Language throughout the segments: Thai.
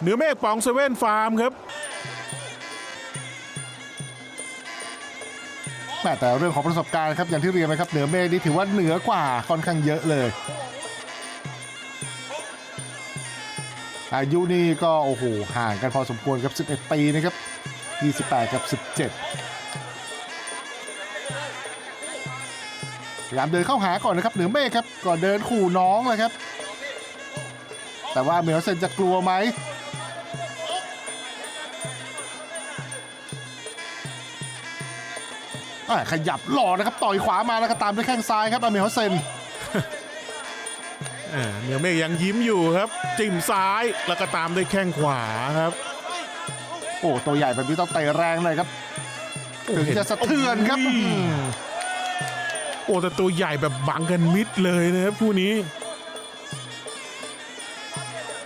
เหนือเมฆปองเซเว่นฟาร์มครับแม่แต่เรื่องของประสบการณ์ครับอย่างที่เรียนนะครับเหนือเมฆนี่ถือว่าเหนือกว่าค่อนข้างเยอะเลย อายุนี่ก็โอ้โหห่างกันพอสมควรกับ 11 ปีนะครับ 28 กับ 17พยายามเดินเข้าหาก่อนนะครับเหนือเมฆครับก่อนเดินขู่น้องเลยครับ แต่ว่าเหมียวเซนจะกลัวไหม ขยับหล่อนะครับต่อยขวามาแล้วก็ตามด้วยแข้งซ้ายครับอาเมลเซนอ่าเหนือเมฆยังยิ้มอยู่ครับ จิ้มซ้ายแล้วก็ตามด้วยแข้งขวาครับ โอ้ตัวใหญ่แบบนี้ต้องเตะแรงหน่อยครับถึงจะสะเทือนครับโอ้ยโอ้แต่ตัวใหญ่แบบบังกันมิดเลยนะครับคู่นี้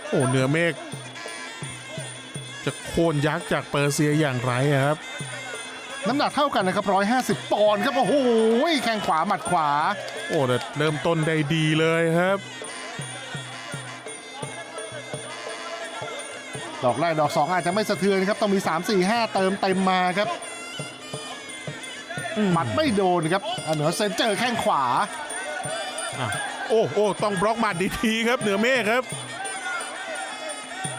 โอ้เหนือเมฆจะโค่นยักษ์จากเปอร์เซียอย่างไรอะครับ น้ำหนักเท่ากันนะครับ 150 ปอนด์ครับ โอ้โหแข้งขวาหมัดขวา โอ้แต่เริ่มต้นได้ดีเลยครับ ดอกแรกดอกสองอาจจะไม่สะเทือนครับ ต้องมี 3 4 5 เติมเต็มมาครับ หมัดไม่โดนครับอาเมลเซนเจอแข้งขวาอะโอ้โอ้ต้องบล็อกหมัดดีๆครับ เหนือเมฆครับ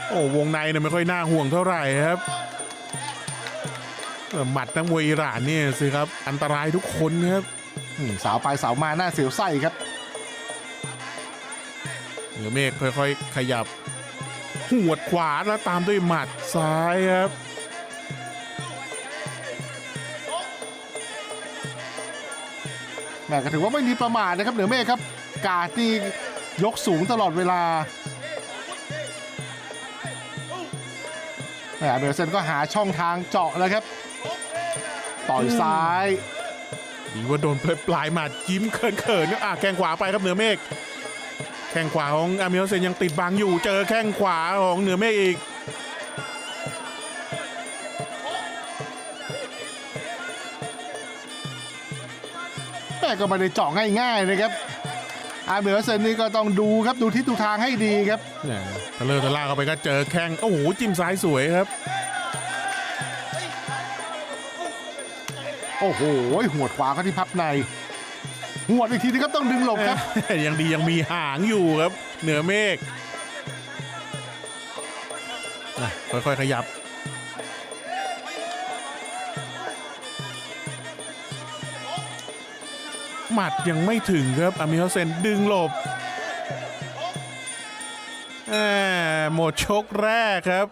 โอ้วงในเนี่ยไม่ค่อยน่าห่วงเท่าไหร่ครับเออ หมัดนักมวยอิหร่านเนี่ยสิครับอันตรายทุกคนครับอืมสาวไปสาวมาหน้าเสียวไส้ครับเหนือเมฆค่อยๆ ขยับหวดขวาแล้วตามด้วยหมัดซ้ายครับแม่ก็ถือว่าไม่มีประมาทนะครับเหนือเมฆครับ กาดนี่ยกสูงตลอดเวลาแม่อาเมลเซนก็หาช่องทางเจาะแล้วครับ ต่อยซ้าย ดีว่าโดนปลายหมัดยิ้มเขินๆอะแข้งขวาไปครับเหนือเมฆแข้งขวาของอามิโอเซนยังติดบังอยู่เจอแข้งขวาของเหนือเมฆอีก แม่ก็ไม่ได้เจาะง่ายๆนะครับ อาเมลเซนนี่ก็ต้องดูครับดูทิศดูทางให้ดีครับ เนี่ยทะเลอร์ทะล่าเข้าไปก็เจอแข้ง โอ้โห จิ้มซ้ายสวยครับ โอ้โหหัวขวาเขาที่พับในหัวอีกทีนึงครับต้องดึงหลบครับ ยังดียังมีหางอยู่ครับ เหนือเมฆอะค่อยๆขยับ หมัดยังไม่ถึงครับอามิโฮเซนดึงหลบหมดชกแรกครับ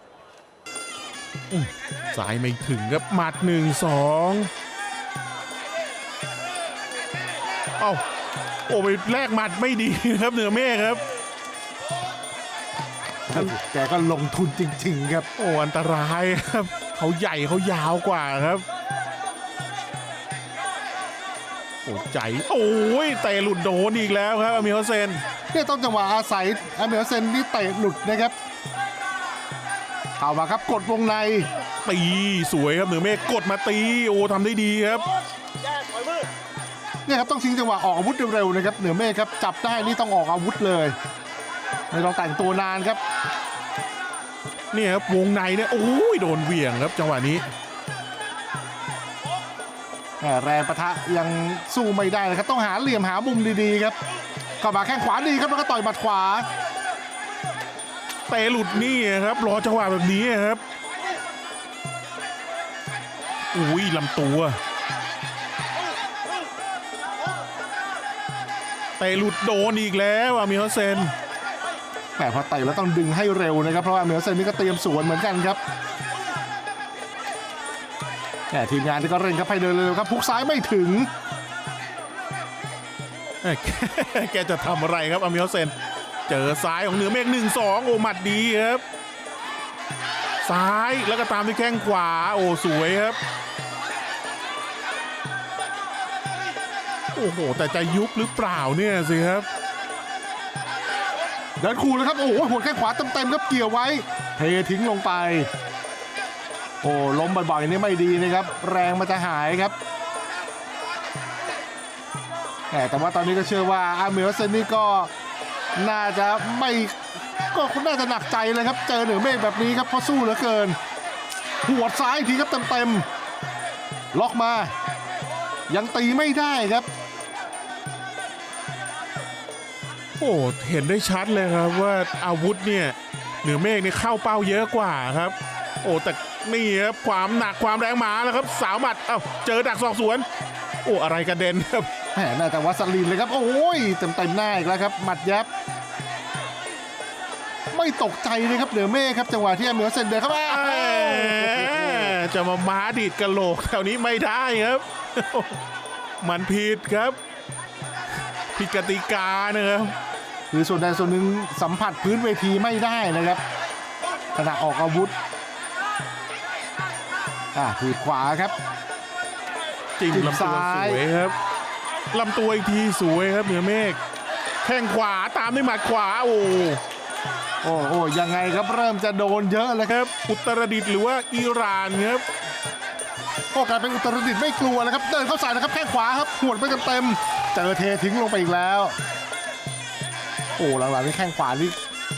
สายไม่ถึงครับหมัดหนึ่งสอง เอ้าโอ้ไปแลกหมัดไม่ดีครับเหนือเมฆครับ แกก็ลงทุนจริง ๆ ครับ โอ้อันตรายครับเขาใหญ่เขายาวกว่าครับ โอ้ใจโอ้ยเตะหลุดโดนอีกแล้วครับอามิโฮเซนเนี่ยต้องจังหวะอาศัยอาเมลเซนนี่เตะหลุดนะครับเข้ามาครับกดวงในตีสวยครับเหนือเมฆกดมาตีโอ้ทำได้ดีครับ เนี่ยครับต้องทิ้งจังหวะออกอาวุธเร็วๆนะครับเหนือเมฆครับจับได้นี่ต้องออกอาวุธเลยไม่ต้องแต่งตัวนานครับเนี่ยครับวงในเนี่ยโอ้ยโดนเหวี่ยงครับจังหวะนี้แหม่แรงปะทะยังสู้ไม่ได้นะครับต้องหาเหลี่ยมหามุมดีๆครับเข้ามาแข้งขวาดีครับแล้วก็ต่อยหมัดขวาเตะหลุดนี่ครับรอจังหวะแบบนี้ครับอุ้ยลำตัว เตะหลุดโดนอีกแล้วอามิโฮเซนแต่พอเตะแล้วต้องดึงให้เร็วนะครับ เพราะว่าเมลเซนนี่ก็เตรียมสวนเหมือนกันครับแต่ทีมงานที่ก็เร่งครับให้เดินเร็วๆครับพุกซ้ายไม่ถึงเอ้ยแกจะทำอะไรครับอามิโฮเซน เจอซ้ายของเหนือเมฆหนึ่งสองโอ้หมัดดีครับ ซ้ายแล้วก็ตามด้วยแข้งขวาโอ้สวยครับ โอ้โห แต่จะยุบหรือเปล่าเนี่ยสิครับเดินคูเลยครับ โอ้โหหัวแข้งขวาเต็มๆครับเกี่ยวไว้เททิ้งลงไป โอ้ล้มบ่อยๆนี่ไม่ดีนะครับ แรงมันจะหายครับแต่ว่าตอนนี้ก็เชื่อว่าอาเมลเซนนี่ก็น่าจะไม่ก็คุณน่าจะหนักใจเลยครับ เจอเหนือเมฆแบบนี้ครับเพราะสู้เหลือเกิน หัวซ้ายทีครับเต็มๆล็อกมา ยังตีไม่ได้ครับ โอ้เห็นได้ชัดเลยครับว่าอาวุธเนี่ยเหนือเมฆนี่เข้าเป้าเยอะกว่าครับ โอ้แต่นี่ครับความหนักความแรงหมาแล้วครับ สาวหมัดเอ้าเจอดักศอกสวน โอ้อะไรกระเด็นครับแหมน่าจะวัสลีนเลยครับ โอ้ยเต็มเต็มๆหน้าอีกแล้วครับหมัดยับ ไม่ตกใจเลยครับเหนือเมฆครับจังหวะที่เหนือเซนเดินเข้ามาแหมจะมาม้าดีดกระโหลกแถวนี้ไม่ได้ครับ มันผิดครับผิดกติกานะครับ คือส่วนใดส่วนหนึ่งสัมผัสพื้นเวทีไม่ได้นะครับขณะออกอาวุธอะทีบขวาครับจิ้มจิ้มลำตัวซ้ายสวยครับลำตัวอีกทีสวยครับเหนือเมฆแข้งขวาตามด้วยหมัดขวาโอ้โอ้โอ้ยังไงครับเริ่มจะโดนเยอะแล้วครับ อุตรดิตถ์หรือว่าอิหร่านครับโอ้กลายเป็นอุตรดิตถ์ไม่กลัวแล้วครับเดินเข้าใส่นะครับแข้งขวาครับหวดไปเต็มๆเจอเททิ้งลงไปอีกแล้ว โอ้หลังๆนี่แข้งขวานี่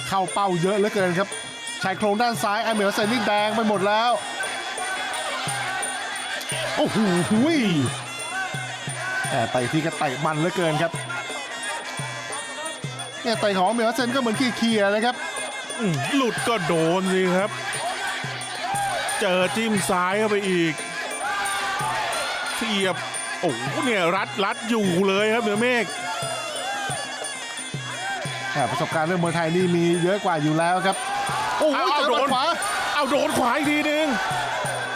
เข้าเป้าเยอะเหลือเกินครับชายโครงด้านซ้ายไอเมลเซนนี่แดงไปหมดแล้ว โอ้โหหุยแต่ไต่ที่ก็ไต่มันเหลือเกินครับเนี่ยไต่ของเมลเซนก็เหมือนขี้เคียเลยครับหลุดก็โดนสิครับ เจอจิ้มซ้ายเข้าไปอีกเสียบโอ้เนี่ยรัดรัดอยู่เลยครับเหนือเมฆ แต่ประสบการณ์เรื่องมวยไทยนี่มีเยอะกว่าอยู่แล้วครับ โอ้โหเอาเจเอาอโดหมัดนขวาเอาโดนขวาอีกทีนึง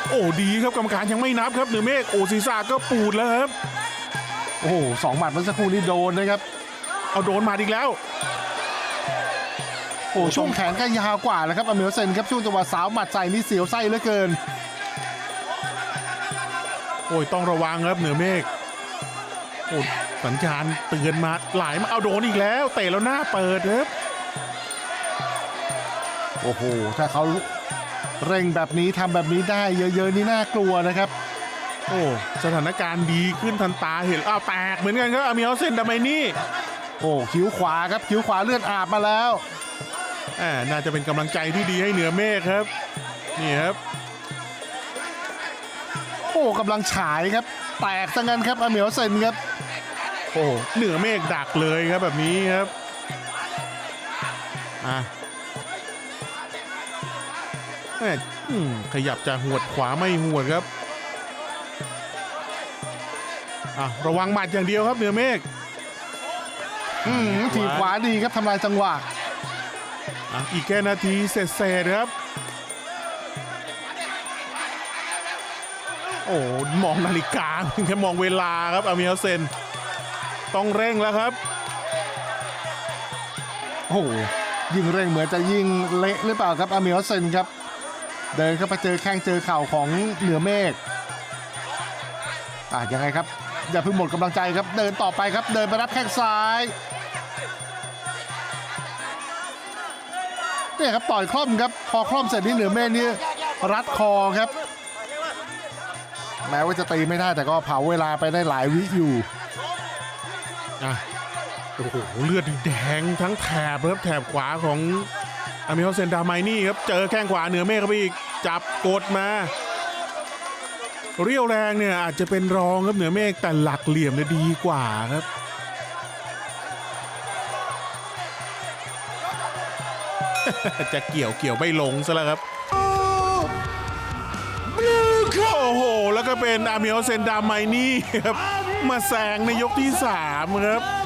โอ้ดีครับกรรมการยังไม่นับครับเหนือเมฆโอ้ศีรษะก็ปูดแล้วครับ โอ้โหสองหมัดเมื่อสักครู่นี้โดนนะครับ เอาโดนมาอีกแล้ว โอ้ช่วงแขนก็ยาวกว่าแล้วครับอเมลเซนครับช่วงจังหวะสาวหมัดใส่นี่เสียวไส้เหลือเกิน โอ้ยต้องระวังครับเหนือเมฆโอ้ สัญญาณเตือนมาหลายมาเอาโดนอีกแล้ว เตะแล้วหน้าเปิดครับโอ้โห ถ้าเขาเร่งแบบนี้ทำแบบนี้ได้เยอะๆนี่น่ากลัวนะครับ โอ้สถานการณ์ดีขึ้นทันตาเห็นอ้าวแตกเหมือนกันครับอามิเอลเซนดาไมนี่ โอ้คิ้วขวาครับคิ้วขวาเลือดอาบมาแล้วอ่าน่าจะเป็นกำลังใจที่ดีให้เหนือเมฆครับ นี่ครับ โอ้กำลังฉายครับ แตกซะงั้นครับอเมลเซนครับ โอ้เหนือเมฆดักเลยครับแบบนี้ครับอะแม่อืมขยับจะหวดขวาไม่หวดครับอะระวังหมัดอย่างเดียวครับเหนือเมฆอืมทีบขวาดีครับทำลายจังหวะอะอีกแค่นาทีเสร็จๆครับ โอ้มองนาฬิกาแค่มองเวลาครับอามิเอลเซน ต้องเร่งแล้วครับ โอ้โหยิงเร่งเหมือนจะยิงเละหรือเปล่าครับอเมลเซนครับ เดินเข้าไปเจอแข้งเจอเข่าของเหนือเมฆอะยังไงครับ อย่าเพิ่งหมดกำลังใจครับ เดินต่อไปครับ เดินไปรับแข้งซ้ายเนี่ยครับต่อยคล่อมครับ พอคล่อมเสร็จนี่เหนือเมฆนี่รัดคอครับ แม้ว่าจะตีไม่ได้แต่ก็เผาเวลาไปได้หลายวิอยู่ อะโอ้โหเลือดแดงทั้งแถบครับแถบขวาของอามิเอเซนดาไมนี่ครับเจอแข้งขวาเหนือเมฆเข้าไปอีกจับกดมา เรียวแรงเนี่ยอาจจะเป็นรองครับเหนือเมฆแต่หลักเหลี่ยมเนี่ยดีกว่าครับจะเกี่ยวเกี่ยวไม่ลงซะแล้วครับโอ้โห แล้วก็เป็นอามิเอเซนดาไมนี่ครับ มาแซงในยกที่ 3 ครับ